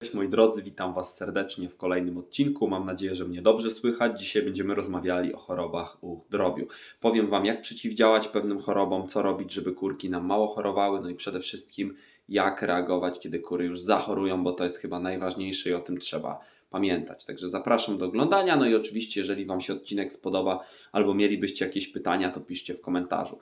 Cześć moi drodzy, witam Was serdecznie w kolejnym odcinku. Mam nadzieję, że mnie dobrze słychać. Dzisiaj będziemy rozmawiali o chorobach u drobiu. Powiem Wam, jak przeciwdziałać pewnym chorobom, co robić, żeby kurki nam mało chorowały, no i przede wszystkim jak reagować, kiedy kury już zachorują, bo to jest chyba najważniejsze i o tym trzeba pamiętać. Także zapraszam do oglądania. No i oczywiście, jeżeli Wam się odcinek spodoba albo mielibyście jakieś pytania, to piszcie w komentarzu.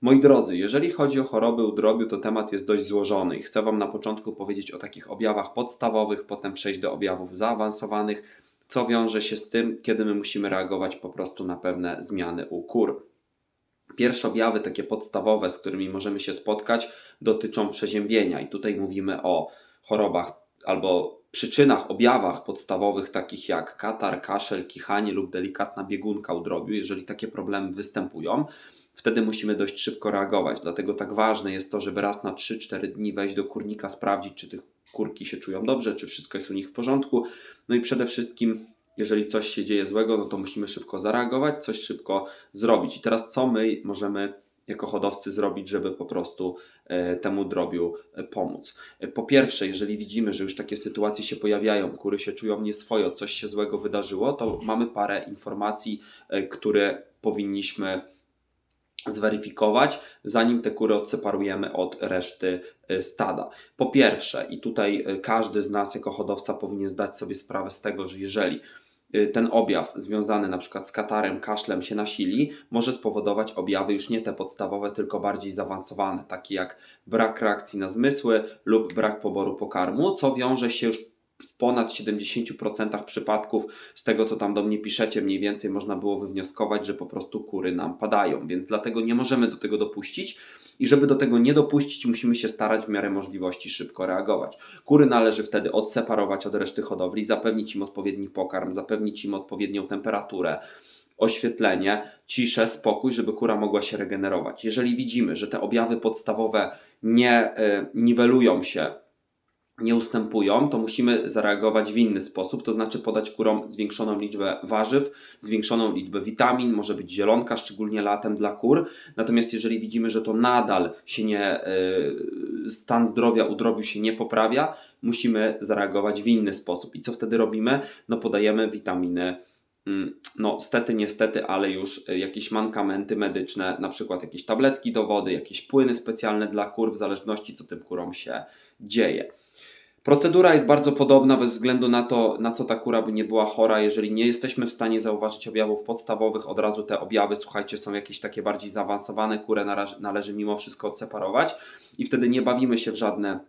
Moi drodzy, jeżeli chodzi o choroby u drobiu, to temat jest dość złożony i chcę Wam na początku powiedzieć o takich objawach podstawowych, potem przejść do objawów zaawansowanych, co wiąże się z tym, kiedy my musimy reagować po prostu na pewne zmiany u kur. Pierwsze objawy, takie podstawowe, z którymi możemy się spotkać, dotyczą przeziębienia, i tutaj mówimy o chorobach albo przyczynach, objawach podstawowych, takich jak katar, kaszel, kichanie lub delikatna biegunka u drobiu. Jeżeli takie problemy występują, wtedy musimy dość szybko reagować. Dlatego tak ważne jest to, żeby raz na 3-4 dni wejść do kurnika, sprawdzić, czy tych kurki się czują dobrze, czy wszystko jest u nich w porządku. No i przede wszystkim, jeżeli coś się dzieje złego, no to musimy szybko zareagować, coś szybko zrobić. I teraz co my możemy jako hodowcy zrobić, żeby po prostu e, temu drobiu e, pomóc. E, po pierwsze, jeżeli widzimy, że już takie sytuacje się pojawiają, kury się czują nieswojo, coś się złego wydarzyło, to mamy parę informacji, które powinniśmy zweryfikować, zanim te kury odseparujemy od reszty y, stada. Po pierwsze, i tutaj y, każdy z nas jako hodowca powinien zdać sobie sprawę z tego, że jeżeli y, ten objaw związany na przykład z katarem, kaszlem się nasili, może spowodować objawy już nie te podstawowe, tylko bardziej zaawansowane, takie jak brak reakcji na zmysły lub brak poboru pokarmu, co wiąże się już w ponad 70% przypadków z tego, co tam do mnie piszecie, mniej więcej można było wywnioskować, że po prostu kury nam padają, więc dlatego nie możemy do tego dopuścić. I żeby do tego nie dopuścić, musimy się starać w miarę możliwości szybko reagować. Kury należy wtedy odseparować od reszty hodowli, zapewnić im odpowiedni pokarm, zapewnić im odpowiednią temperaturę, oświetlenie, ciszę, spokój, żeby kura mogła się regenerować. Jeżeli widzimy, że te objawy podstawowe nie y, niwelują się nie ustępują, to musimy zareagować w inny sposób, to znaczy podać kurom zwiększoną liczbę warzyw, zwiększoną liczbę witamin, może być zielonka, szczególnie latem dla kur. Natomiast jeżeli widzimy, że to nadal się nie, yy, stan zdrowia u drobiu się nie poprawia, musimy zareagować w inny sposób. I co wtedy robimy? No podajemy witaminy mm, no stety, niestety, ale już y, jakieś mankamenty medyczne, na przykład jakieś tabletki do wody, jakieś płyny specjalne dla kur, w zależności co tym kurom się dzieje. Procedura jest bardzo podobna bez względu na to, na co ta kura by nie była chora. Jeżeli nie jesteśmy w stanie zauważyć objawów podstawowych, od razu te objawy, słuchajcie, są jakieś takie bardziej zaawansowane, kurę należy, mimo wszystko odseparować i wtedy nie bawimy się w żadne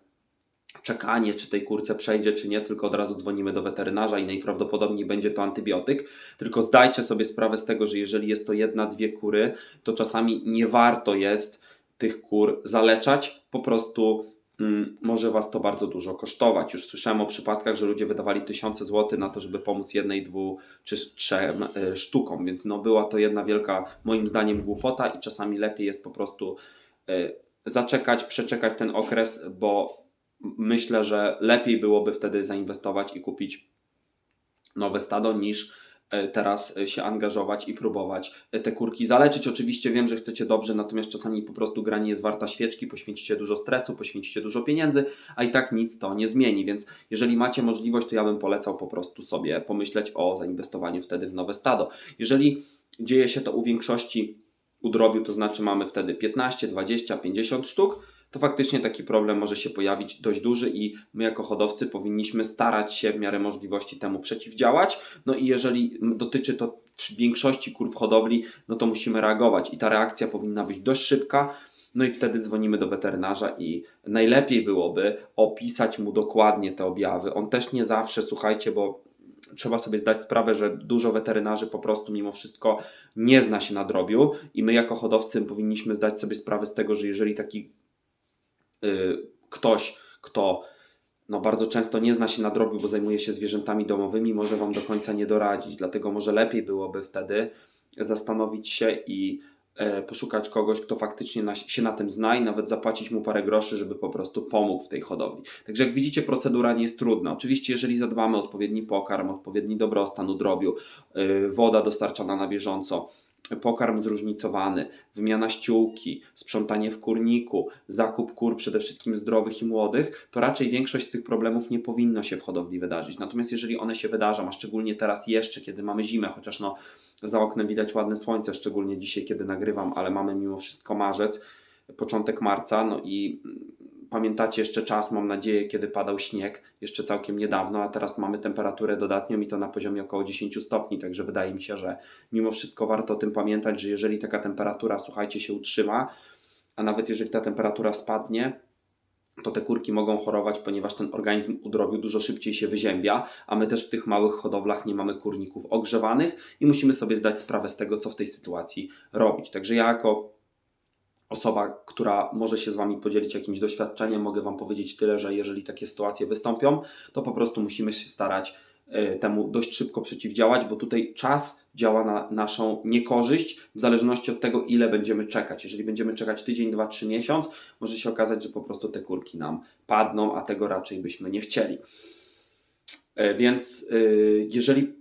czekanie, czy tej kurce przejdzie, czy nie, tylko od razu dzwonimy do weterynarza i najprawdopodobniej będzie to antybiotyk. Tylko zdajcie sobie sprawę z tego, że jeżeli jest to jedna, dwie kury, to czasami nie warto jest tych kur zaleczać, po prostu może Was to bardzo dużo kosztować. Już słyszałem o przypadkach, że ludzie wydawali tysiące złotych na to, żeby pomóc jednej, dwóch czy trzem e, sztukom, więc no była to jedna wielka, moim zdaniem, głupota i czasami lepiej jest po prostu e, zaczekać, przeczekać ten okres, bo myślę, że lepiej byłoby wtedy zainwestować i kupić nowe stado niż teraz e, się angażować i próbować e, te kurki zaleczyć. Oczywiście wiem, że chcecie dobrze, natomiast czasami po prostu granie jest warta świeczki, poświęcicie dużo stresu, poświęcicie dużo pieniędzy, a i tak nic to nie zmieni. Więc jeżeli macie możliwość, to ja bym polecał po prostu sobie pomyśleć o zainwestowaniu wtedy w nowe stado. Jeżeli dzieje się to u większości udrobiu, to znaczy mamy wtedy 15, 20, 50 sztuk, to faktycznie taki problem może się pojawić dość duży i my jako hodowcy powinniśmy starać się w miarę możliwości temu przeciwdziałać. No i jeżeli dotyczy to większości kur w hodowli, no to musimy reagować i ta reakcja powinna być dość szybka. No i wtedy dzwonimy do weterynarza i najlepiej byłoby opisać mu dokładnie te objawy. On też nie zawsze, słuchajcie, bo trzeba sobie zdać sprawę, że dużo weterynarzy po prostu mimo wszystko nie zna się na drobiu i my jako hodowcy powinniśmy zdać sobie sprawę z tego, że jeżeli taki ktoś, kto no bardzo często nie zna się na drobiu, bo zajmuje się zwierzętami domowymi, może Wam do końca nie doradzić. Dlatego może lepiej byłoby wtedy zastanowić się i e, poszukać kogoś, kto faktycznie się na tym zna i nawet zapłacić mu parę groszy, żeby po prostu pomógł w tej hodowli. Także jak widzicie, procedura nie jest trudna. Oczywiście, jeżeli zadbamy o odpowiedni pokarm, odpowiedni dobrostan u drobiu, yy, woda dostarczana na bieżąco, pokarm zróżnicowany, wymiana ściółki, sprzątanie w kurniku, zakup kur przede wszystkim zdrowych i młodych, to raczej większość z tych problemów nie powinno się w hodowli wydarzyć. Natomiast jeżeli one się wydarzą, a szczególnie teraz jeszcze, kiedy mamy zimę, chociaż no za oknem widać ładne słońce, szczególnie dzisiaj, kiedy nagrywam, ale mamy mimo wszystko marzec, początek marca, no i pamiętacie jeszcze czas, mam nadzieję, kiedy padał śnieg, jeszcze całkiem niedawno, a teraz mamy temperaturę dodatnią i to na poziomie około 10 stopni, także wydaje mi się, że mimo wszystko warto o tym pamiętać, że jeżeli taka temperatura, słuchajcie, się utrzyma, a nawet jeżeli ta temperatura spadnie, to te kurki mogą chorować, ponieważ ten organizm u drobiu dużo szybciej się wyziębia, a my też w tych małych hodowlach nie mamy kurników ogrzewanych i musimy sobie zdać sprawę z tego, co w tej sytuacji robić. Także ja jako osoba, która może się z Wami podzielić jakimś doświadczeniem, mogę Wam powiedzieć tyle, że jeżeli takie sytuacje wystąpią, to po prostu musimy się starać y, temu dość szybko przeciwdziałać, bo tutaj czas działa na naszą niekorzyść w zależności od tego, ile będziemy czekać. Jeżeli będziemy czekać tydzień, dwa, trzy miesiąc, może się okazać, że po prostu te kurki nam padną, a tego raczej byśmy nie chcieli. E, Więc y, jeżeli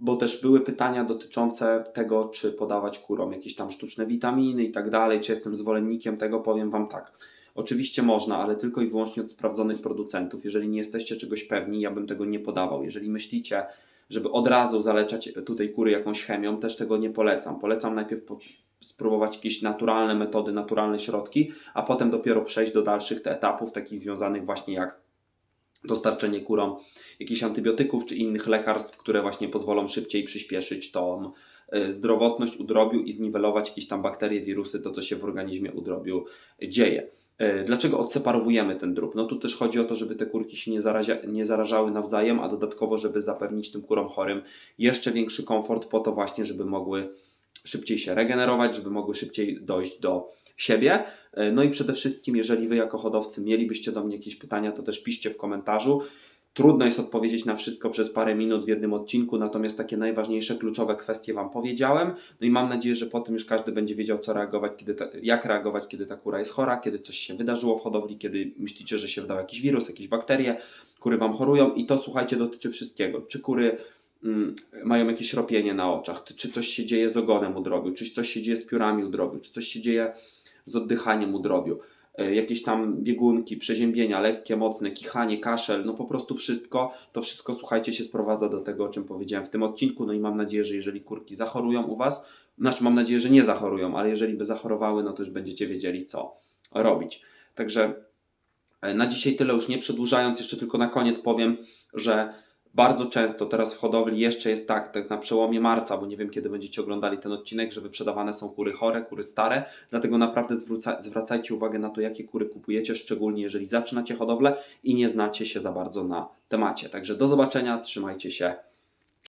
bo też były pytania dotyczące tego, czy podawać kurom jakieś tam sztuczne witaminy i tak dalej, czy jestem zwolennikiem tego, powiem Wam tak. Oczywiście można, ale tylko i wyłącznie od sprawdzonych producentów. Jeżeli nie jesteście czegoś pewni, ja bym tego nie podawał. Jeżeli myślicie, żeby od razu zaleczać tutaj kury jakąś chemią, też tego nie polecam. Polecam najpierw po, spróbować jakieś naturalne metody, naturalne środki, a potem dopiero przejść do dalszych etapów, takich związanych właśnie jak dostarczenie kurom jakichś antybiotyków czy innych lekarstw, które właśnie pozwolą szybciej przyspieszyć tą y, zdrowotność udrobiu i zniwelować jakieś tam bakterie, wirusy, to co się w organizmie udrobiu dzieje. Y, Dlaczego odseparowujemy ten drób? No tu też chodzi o to, żeby te kurki się nie, zarazia, nie zarażały nawzajem, a dodatkowo, żeby zapewnić tym kurom chorym jeszcze większy komfort po to właśnie, żeby mogły szybciej się regenerować, żeby mogły szybciej dojść do siebie. E, No i przede wszystkim, jeżeli Wy jako hodowcy mielibyście do mnie jakieś pytania, to też piszcie w komentarzu. Trudno jest odpowiedzieć na wszystko przez parę minut w jednym odcinku, natomiast takie najważniejsze, kluczowe kwestie Wam powiedziałem. No i mam nadzieję, że po tym już każdy będzie wiedział, co reagować, kiedy ta, jak reagować, kiedy ta kura jest chora, kiedy coś się wydarzyło w hodowli, kiedy myślicie, że się wdał jakiś wirus, jakieś bakterie, kury Wam chorują i to słuchajcie, dotyczy wszystkiego. Czy kury mają jakieś ropienie na oczach, czy coś się dzieje z ogonem u drobiu, czy coś się dzieje z piórami u drobiu, czy coś się dzieje z oddychaniem u drobiu, e, jakieś tam biegunki, przeziębienia, lekkie, mocne, kichanie, kaszel, no po prostu wszystko, to wszystko słuchajcie się sprowadza do tego, o czym powiedziałem w tym odcinku, no i mam nadzieję, że jeżeli kurki zachorują u Was, znaczy mam nadzieję, że nie zachorują, ale jeżeli by zachorowały, no to już będziecie wiedzieli co robić. Także e, na dzisiaj tyle już nie przedłużając, jeszcze tylko na koniec powiem, że bardzo często teraz w hodowli jeszcze jest tak, tak na przełomie marca, bo nie wiem kiedy będziecie oglądali ten odcinek, że wyprzedawane są kury chore, kury stare, dlatego naprawdę zwróca, zwracajcie uwagę na to, jakie kury kupujecie, szczególnie jeżeli zaczynacie hodowlę i nie znacie się za bardzo na temacie. Także do zobaczenia, trzymajcie się,